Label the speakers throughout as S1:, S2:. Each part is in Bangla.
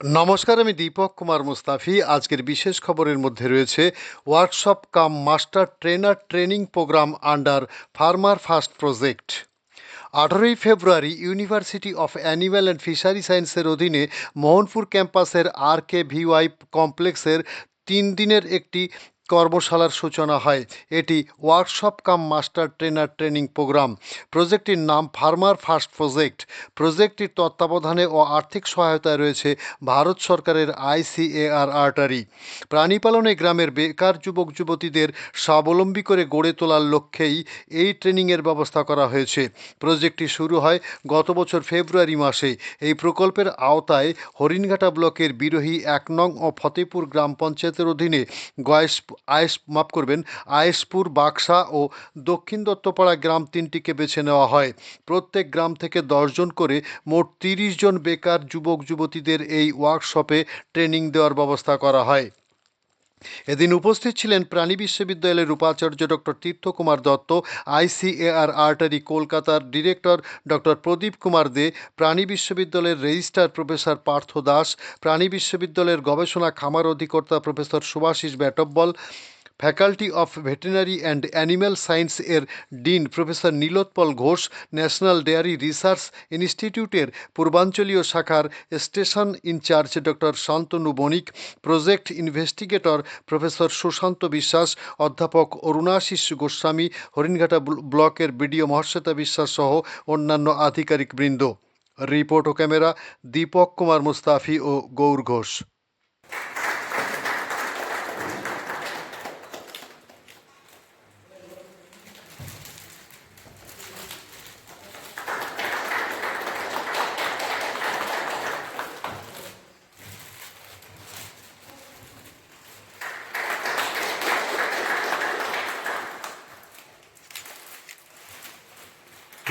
S1: নমস্কার, আমি দীপক কুমার মুস্তাফি। আজকের বিশেষ খবরের মধ্যে রয়েছে workshop cum master trainer training programme under farmer first project আঠারোই February university of animal and fishery সায়েন্সের অধীনে মোহনপুর ক্যাম্পাসের আর কে ভিওয়াই কমপ্লেক্সের তিন দিনের একটি কর্মশালার সূচনা হয়। এটি workshop cum master trainer training programme প্রজেক্টটির নাম ফার্মার ফার্স্ট প্রজেক্ট প্রজেক্টটির তত্ত্বাবধানে ও আর্থিক সহায়তায় রয়েছে ভারত সরকারের আইসিএআর আর্টারি প্রাণীপালনে গ্রামের বেকার যুবক যুবতীদের স্বাবলম্বী করে গড়ে তোলার লক্ষ্যেই এই ট্রেনিংয়ের ব্যবস্থা করা হয়েছে। প্রজেক্টটি শুরু হয় গত বছর ফেব্রুয়ারি মাসে। এই প্রকল্পের আওতায় হরিণঘাটা ব্লকের বিরোহী এক নং ও ফতেপুর গ্রাম পঞ্চায়েতের অধীনে গয়েস আয়েস মাফ করবেন আয়েসপুর বাক্সা ও দক্ষিণ দত্তপাড়া গ্রাম তিনটিকে বেছে নেওয়া হয়। প্রত্যেক গ্রাম থেকে দশজন করে মোট তিরিশ জন বেকার যুবক যুবতীদের এই ওয়ার্কশপে ট্রেনিং দেওয়ার ব্যবস্থা করা হয়। এদিন উপস্থিত ছিলেন প্রাণী বিশ্ববিদ্যালয়ের উপাচার্য doctor Tirthakumar Dutta, ICAR ATARI কলকাতার ডিরেক্টর ডক্টর প্রদীপ কুমার দে, প্রাণী বিশ্ববিদ্যালয়ের রেজিস্ট্রার প্রফেসর পার্থ দাস, প্রাণী বিশ্ববিদ্যালয়ের গবেষণা খামার অধিকর্তা professor Subhasis Batabyal faculty of veterinary and animal science এর dean professor Nilotpal Ghosh national dairy research ইনস্টিটিউটের পূর্বাঞ্চলীয় শাখার station incharge doctor Santanu Banik project investigator professor Sushanta Biswas অধ্যাপক অরুণাশিস গোস্বামী হরিণঘাটা ব্লকের বিডিও মহাশ্বেতা বিশ্বাস সহ অন্যান্য আধিকারিক বৃন্দ। রিপোর্ট ও ক্যামেরা, দীপক কুমার মুস্তাফি ও গৌর ঘোষ।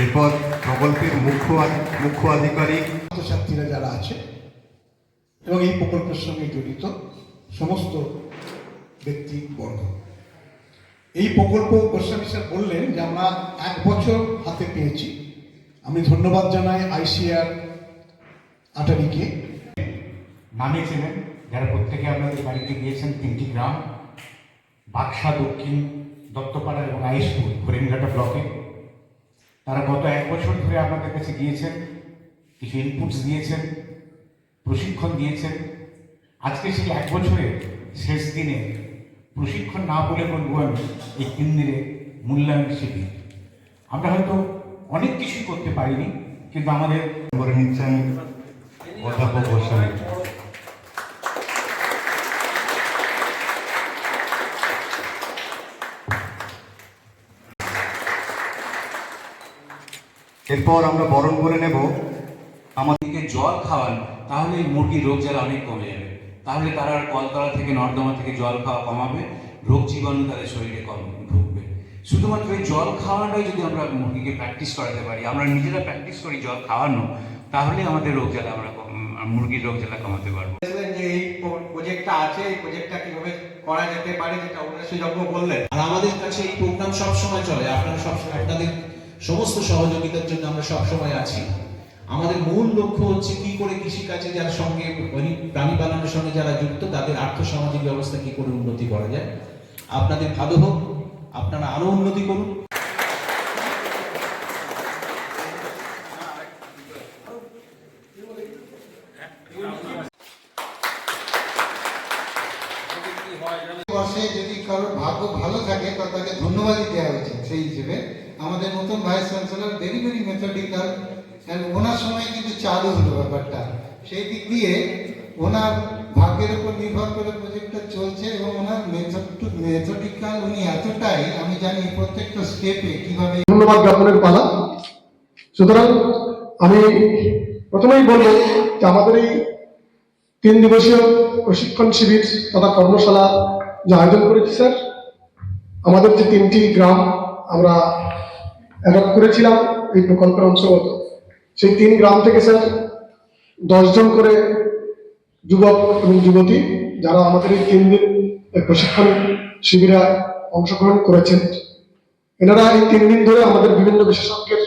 S2: এরপর প্রকল্পের মুখ্য মুখ্য আধিকারিক।
S3: ছাত্রছাত্রীরা যারা আছে এবং এই প্রকল্পের সঙ্গে জড়িত সমস্ত ব্যক্তি ব্যক্তিবর্গ এই প্রকল্প গোস্বামী স্যার বললেন যে আমরা এক বছর হাতে পেয়েছি। আমি ধন্যবাদ জানাই আইসিআর আটারিকে।
S4: নামিয়েছিলেন যারা প্রত্যেকে আপনাদের বাড়িতে গিয়েছেন তিনটি গ্রাম বাক্সা দক্ষিণ দত্তপাড়া এবং আইসপুর হরিণঘাটা ব্লকে। তারা গত এক বছর ধরে আপনাদের কাছে গিয়েছেন, কিছু ইনপুটস দিয়েছেন, প্রশিক্ষণ দিয়েছেন। আজকে সেই এক বছরের শেষ দিনে প্রশিক্ষণ না বলে বলব আমি, এই তিন দিনে মূল্যায়ন শিবির। আমরা হয়তো অনেক কিছুই করতে পারিনি, কিন্তু আমাদের
S2: অধ্যাপক গোস্বামী এরপর আমরা বরণ করে নেব।
S5: আমাদেরকে জল খাওয়ান, তাহলে মুরগির রোগ জ্বালা অনেক কমে যাবে। তাহলে তারা কলতলা থেকে, নর্দমা থেকে জল খাওয়া কমাবে, রোগ জীবাণু তাদের শরীরে কম ঢুকবে শুধুমাত্র এই জল খাওয়াটাই যদি আমরা মুরগিকে প্র্যাকটিস করাতে পারি, আমরা নিজেরা প্র্যাকটিস করি জল খাওয়ানো, তাহলে আমাদের রোগ জ্বালা আমরা মুরগির রোগ জ্বালা কমাতে পারব।
S6: যে এই প্রজেক্টটা আছে, এই প্রজেক্টটা কীভাবে করা যেতে পারে, যেটা উন্নয়নযোগ্য বললেন।
S7: আর আমাদের কাছে এই প্রোগ্রাম সব সময় চলে, আপনারা সবসময় আপনাদের সমস্ত সহযোগিতার জন্য আমরা সবসময় আছি। আমাদের মূল লক্ষ্য হচ্ছে কি করে কৃষিকাজে যার সঙ্গে প্রাণী পালনের সঙ্গে যারা যুক্ত, তাদের আর্থসামাজিক ব্যবস্থা কি করে উন্নতি করা যায়। আপনাদের ভালো হোক, আপনারা আরও উন্নতি করুন
S8: বর্ষে যদি কারোর ভাগ্য ভালো থাকে তো তাকে ধন্যবাদই দেওয়া উচিত সেই হিসেবে আমাদের নতুন vice chancellor very very methodical and ওনার সময় কিন্তু চালু হলো ব্যাপারটা। সেই দিক দিয়ে ওনার ভাগ্যের উপর নির্ভর করে প্রজেক্টটা চলছে এবং ওনার মেথড মেথডিক্যাল উনি এতটাই, আমি জানি প্রত্যেকটা স্টেপে কীভাবে
S9: ধন্যবাদ জ্ঞাপনের পালা। সুতরাং আমি প্রথমেই বলব যে আমাদের এই তিন দিবসীয় প্রশিক্ষণ শিবির তথা কর্মশালা যে আয়োজন করেছি, স্যার, আমাদের যে তিনটি গ্রাম, আমরা অ্যাডপ্ট করেছিলাম এই প্রকল্পের অংশগত সেই তিন গ্রাম থেকে স্যার দশজন করে যুবক এবং যুবতী যারা আমাদের এই তিন দিন প্রশিক্ষণ শিবিরে অংশগ্রহণ করেছেন, এনারা এই তিন দিন ধরে আমাদের বিভিন্ন বিশেষজ্ঞের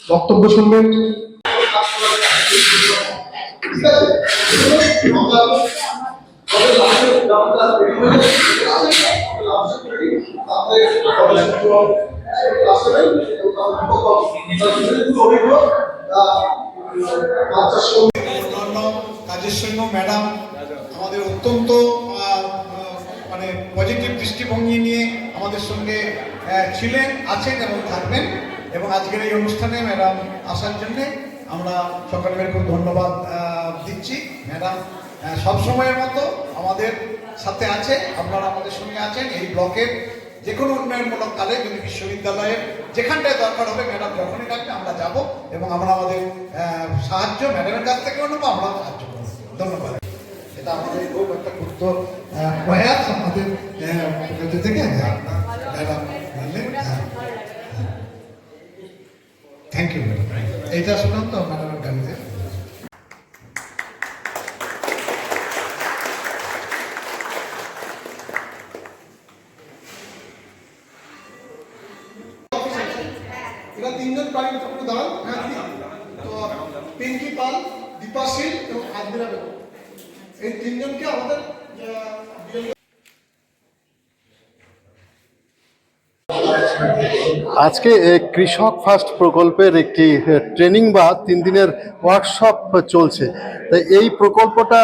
S9: বক্তব্য শুনবেন। হয়ে
S3: কাজের সঙ্গে ম্যাডাম আমাদের অত্যন্ত মানে পজিটিভ দৃষ্টিভঙ্গি নিয়ে আমাদের সঙ্গে ছিলেন আছেন এবং থাকবেন এবং আজকের এই অনুষ্ঠানে ম্যাডাম আসার জন্য আমরা সকলের খুব ধন্যবাদ দিচ্ছি ম্যাডাম সবসময়ের মতো আমাদের সাথে আছে আপনারা আমাদের সঙ্গে আছেন এই ব্লকের যে কোনো উন্নয়নমূলক কালে যদি বিশ্ববিদ্যালয়ের যেখানটায় দরকার হবে ম্যাডাম যখনই ডাকবে আমরা যাব এবং আমরা আমাদের সাহায্য ম্যাডামের কাছ থেকেও নেব আমরা সাহায্য করব। ধন্যবাদ। এটা আমাদের খুব একটা আহ, প্রয়াস আমাদের থেকে। হ্যাঁ, ম্যাডাম থ্যাংক ইউ ম্যাডাম। এইটা তো ম্যাডামের গাড়িতে
S9: এরা তিনজন প্রাণী ঠাকুর দাঁড়ান। হ্যাঁ তো পিঙ্কি পাল দীপা শীল এবং আজমিরা বেগম। এই তিনজনকে আমাদের
S1: আজকে কৃষক ফার্স্ট প্রকল্পের একটি ট্রেনিং বা তিন দিনের ওয়ার্কশপ চলছে। তাই এই প্রকল্পটা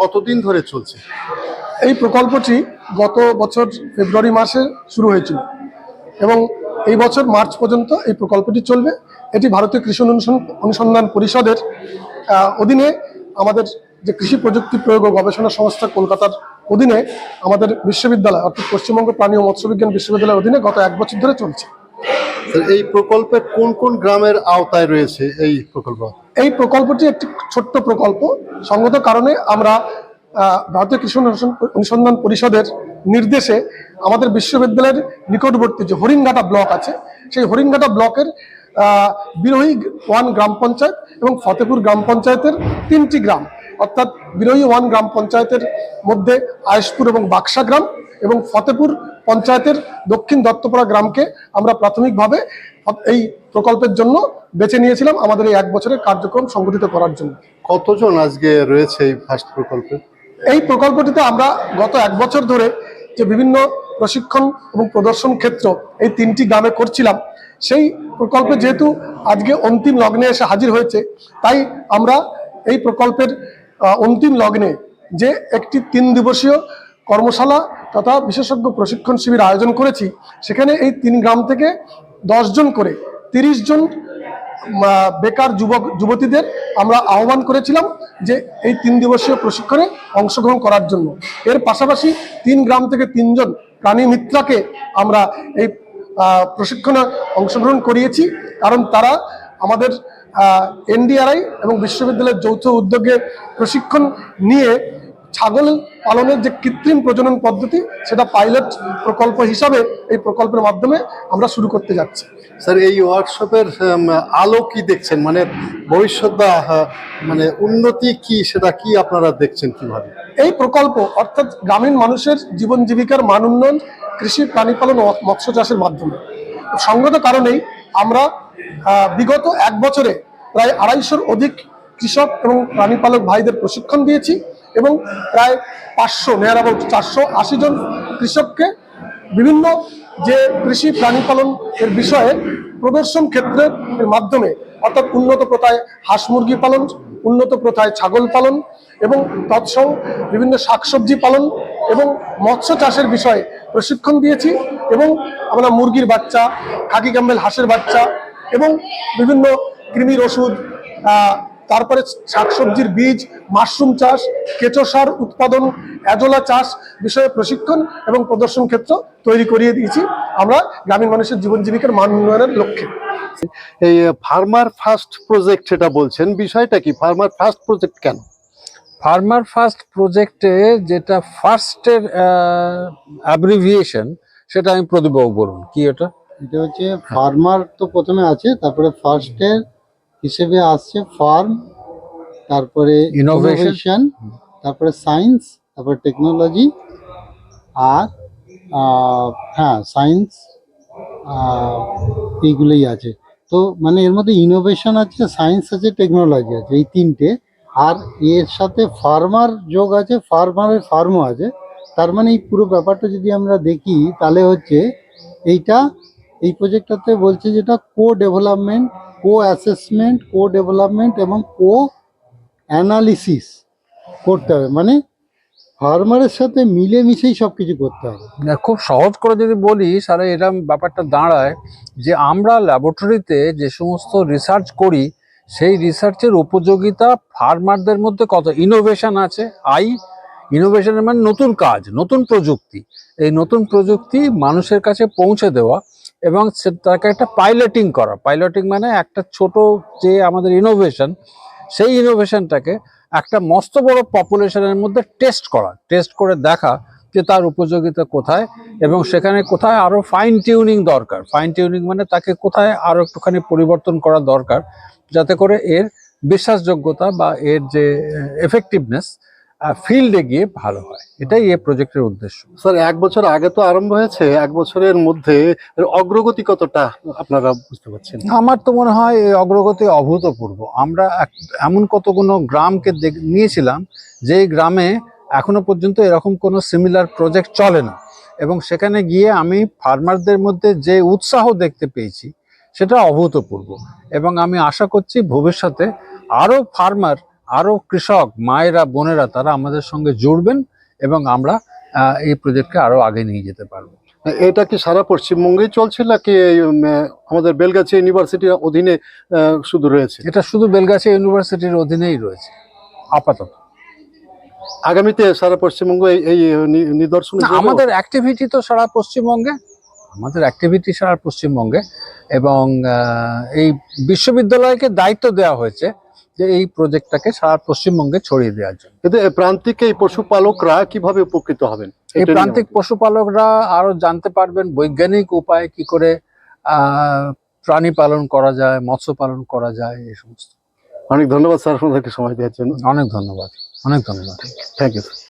S1: কতদিন ধরে চলছে?
S9: এই প্রকল্পটি গত বছর ফেব্রুয়ারি মাসে শুরু হয়েছিল। এবং এই বছর মার্চ পর্যন্ত এই প্রকল্পটি চলবে। এটি ভারতীয় কৃষি অনুসন্ধান পরিষদের অধীনে আমাদের যে কৃষি প্রযুক্তি প্রয়োগ ও গবেষণা সংস্থা কলকাতার অধীনে আমাদের বিশ্ববিদ্যালয় অর্থাৎ পশ্চিমবঙ্গ প্রাণী ও মৎস্যবিজ্ঞান বিশ্ববিদ্যালয়ের অধীনে গত এক বছর ধরে চলছে।
S1: এই প্রকল্পের কোন কোন গ্রামের আওতায় রয়েছে এই প্রকল্প?
S9: এই প্রকল্পটি একটি ছোট্ট প্রকল্প। সঙ্গত কারণে আমরা ভারতীয় কৃষি অনুসন- অনুসন্ধান পরিষদের নির্দেশে আমাদের বিশ্ববিদ্যালয়ের নিকটবর্তী যে হরিণঘাটা ব্লক আছে সেই হরিণঘাটা ব্লকের বিরোহী ওয়ান গ্রাম পঞ্চায়েত এবং ফতেপুর গ্রাম পঞ্চায়েতের তিনটি গ্রাম অর্থাৎ বিরোহী ওয়ান গ্রাম পঞ্চায়েতের মধ্যে আয়েশপুর এবং বাক্সা গ্রাম এবং ফতেপুর পঞ্চায়েতের দক্ষিণ দত্তপাড়া গ্রামকে আমরা প্রাথমিকভাবে এই প্রকল্পের জন্য বেছে নিয়েছিলাম আমাদের এই এক বছরের কার্যক্রম সংগঠিত করার জন্য।
S1: কতজন আজকে রয়েছে এই ফার্স্ট প্রকল্পে?
S9: এই প্রকল্পটিতে আমরা গত এক বছর ধরে যে বিভিন্ন প্রশিক্ষণ এবং প্রদর্শন ক্ষেত্র এই তিনটি গ্রামে করছিলাম, সেই প্রকল্পে যেহেতু আজকে অন্তিম লগ্নে এসে হাজির হয়েছে, তাই আমরা এই প্রকল্পের অন্তিম লগ্নে যে একটি তিন দিবসীয় কর্মশালা তথা বিশেষজ্ঞ প্রশিক্ষণ শিবির আয়োজন করেছি, সেখানে এই তিন গ্রাম থেকে দশজন করে তিরিশ জন বেকার যুবক, যুবতীদের আমরা আহ্বান করেছিলাম যে এই তিন দিবসীয় প্রশিক্ষণে অংশগ্রহণ করার জন্য। এর পাশাপাশি তিন গ্রাম থেকে তিনজন প্রাণী মিত্রাকে আমরা এই প্রশিক্ষণে অংশগ্রহণ করিয়েছি। কারণ তারা আমাদের এনডিআরআই এবং বিশ্ববিদ্যালয়ের যৌথ উদ্যোগে প্রশিক্ষণ নিয়ে ছাগল পালনের যে কৃত্রিম প্রজনন পদ্ধতি সেটা পাইলট প্রকল্প হিসাবে এই প্রকল্পের মাধ্যমে আমরা শুরু করতে যাচ্ছি।
S1: স্যার এই ওয়ার্কশপের আলো কি দেখছেন? মানে ভবিষ্যৎ বা মানে উন্নতি কি সেটা কি আপনারা দেখছেন কীভাবে?
S9: এই প্রকল্প অর্থাৎ গ্রামীণ মানুষের জীবন জীবিকার মান উন্নয়ন কৃষি প্রাণী পালন ও মৎস্য চাষের মাধ্যমে। সঙ্গত কারণেই আমরা বিগত এক বছরে প্রায় আড়াইশোর অধিক কৃষক এবং প্রাণী পালক ভাইদের প্রশিক্ষণ দিয়েছি। এবং প্রায় পাঁচশো, নেয়ার অ্যাবাউট চারশো, আশি জন কৃষককে বিভিন্ন যে কৃষি প্রাণী পালন এর বিষয়ে প্রদর্শন ক্ষেত্রের মাধ্যমে, অর্থাৎ উন্নত প্রথায় হাঁস মুরগি পালন, উন্নত প্রথায় ছাগল পালন এবং তৎসহ বিভিন্ন শাকসবজি পালন এবং মৎস্য চাষের বিষয়ে প্রশিক্ষণ দিয়েছি এবং আমরা মুরগির বাচ্চা, খাকি ক্যাম্বেল হাঁসের বাচ্চা এবং বিভিন্ন কৃমির ওষুধ তারপরে শাকসবজির বীজ মাশরুম চাষ কেঁচো সার উৎপাদন অ্যাজোলা চাষ বিষয়ে প্রশিক্ষণ এবং প্রদর্শন ক্ষেত্র তৈরি করিয়ে দিয়েছি আমরা গ্রামীণ মানুষের জীবন জীবিকার মান উন্নয়নের লক্ষ্যে।
S1: এই ফার্মার ফার্স্ট প্রজেক্ট সেটা বলছেন বিষয়টা কি? ফার্মার ফার্স্ট প্রজেক্ট কেন?
S10: ফার্মার ফার্স্ট প্রজেক্টে যেটা ফার্স্টের অ্যাব্রিভিয়েশন সেটা আমি প্রদীপবাবু বলুন। কি ওটা
S8: এটা হচ্ছে ফার্মার তো প্রথমে আছে তারপরে ফার্স্টের হিসেবে আসছে ফার্ম তারপরে. ইনোভেশন তারপরে সায়েন্স তারপরে টেকনোলজি আর হ্যাঁ সায়েন্স এইগুলোই আছে। তো মানে এর মধ্যে ইনোভেশন আছে সায়েন্স আছে টেকনোলজি আছে এই তিনটে। আর এর সাথে ফার্মার যোগ আছে ফার্মারের ফার্মও আছে। তার মানে এই পুরো ব্যাপারটা যদি আমরা দেখি তাহলে হচ্ছে এইটা এই প্রজেক্টটাতে বলছে যেটা co development co assessment co development এবং কো অ্যানালিসিস করতে হবে। মানে ফার্মারের সাথে মিলেমিশেই সব কিছু করতে হবে।
S10: না, খুব সহজ করে যদি বলি তাহলে এরকম ব্যাপারটা দাঁড়ায় যে আমরা ল্যাবরেটরিতে যে সমস্ত রিসার্চ করি সেই রিসার্চের উপযোগিতা ফার্মারদের মধ্যে কত? ইনোভেশন আছে আই ইনোভেশনের মানে নতুন কাজ নতুন প্রযুক্তি। এই নতুন প্রযুক্তি মানুষের কাছে পৌঁছে দেওয়া এবং তাকে একটা পাইলটিং করা। পাইলটিং মানে একটা ছোট যে আমাদের ইনোভেশন সেই ইনোভেশনটাকে একটা মস্ত বড় পপুলেশনের মধ্যে টেস্ট করা। টেস্ট করে দেখা যে তার উপযোগিতা কোথায় এবং সেখানে কোথায় আরও ফাইন টিউনিং দরকার। ফাইন টিউনিং মানে তাকে কোথায় আরও একটুখানি পরিবর্তন করা দরকার, যাতে করে এর বিশ্বাসযোগ্যতা বা এর যে এফেক্টিভনেস ফিল্ডে গিয়ে ভালো হয়। এটাই এ প্রজেক্টের উদ্দেশ্য।
S1: স্যার এক বছর আগে তো আরম্ভ হয়েছে এক বছরের মধ্যে অগ্রগতি কতটা আপনারা বুঝতে পারছেন?
S10: আমার তো মনে হয় এই অগ্রগতি অভূতপূর্ব। আমরা এমন কতগুলো গ্রামকে নিয়েছিলাম যেই গ্রামে এখনও পর্যন্ত এরকম কোনো সিমিলার প্রজেক্ট চলে না। এবং সেখানে গিয়ে আমি ফার্মারদের মধ্যে যে উৎসাহ দেখতে পেয়েছি সেটা অভূতপূর্ব। এবং আমি আশা করছি ভবিষ্যতে আরও ফার্মার আরও কৃষক মায়েরা বোনেরা তারা আমাদের সঙ্গে জুড়বেন এবং আমরা এই প্রজেক্টকে আরও আগে নিয়ে যেতে পারব।
S1: এটা কি সারা পশ্চিমবঙ্গেই চলছে নাকি আমাদের বেলগাছি ইউনিভার্সিটির অধীনে শুধু রয়েছে?
S10: এটা শুধু বেলগাছি ইউনিভার্সিটির অধীনেই রয়েছে আপাতত।
S1: আগামীতে সারা পশ্চিমবঙ্গ এই নিদর্শনে?
S10: আমাদের অ্যাক্টিভিটি তো সারা পশ্চিমবঙ্গে আমাদের অ্যাক্টিভিটি সারা পশ্চিমবঙ্গে এবং এই বিশ্ববিদ্যালয়কে দায়িত্ব দেওয়া হয়েছে যে এই প্রজেক্টটাকে সারা পশ্চিমবঙ্গে ছড়িয়ে দেওয়ার জন্য।
S1: কিন্তু প্রান্তিক এই পশুপালকরা কীভাবে উপকৃত হবেন?
S10: এই প্রান্তিক পশুপালকরা আরও জানতে পারবেন বৈজ্ঞানিক উপায়ে কি করে আহ, প্রাণী পালন করা যায় মৎস্য পালন করা যায় এই সমস্ত।
S1: অনেক ধন্যবাদ স্যার আপনাদেরকে সময় দেওয়ার জন্য।
S10: অনেক ধন্যবাদ অনেক ধন্যবাদ।
S1: Thank you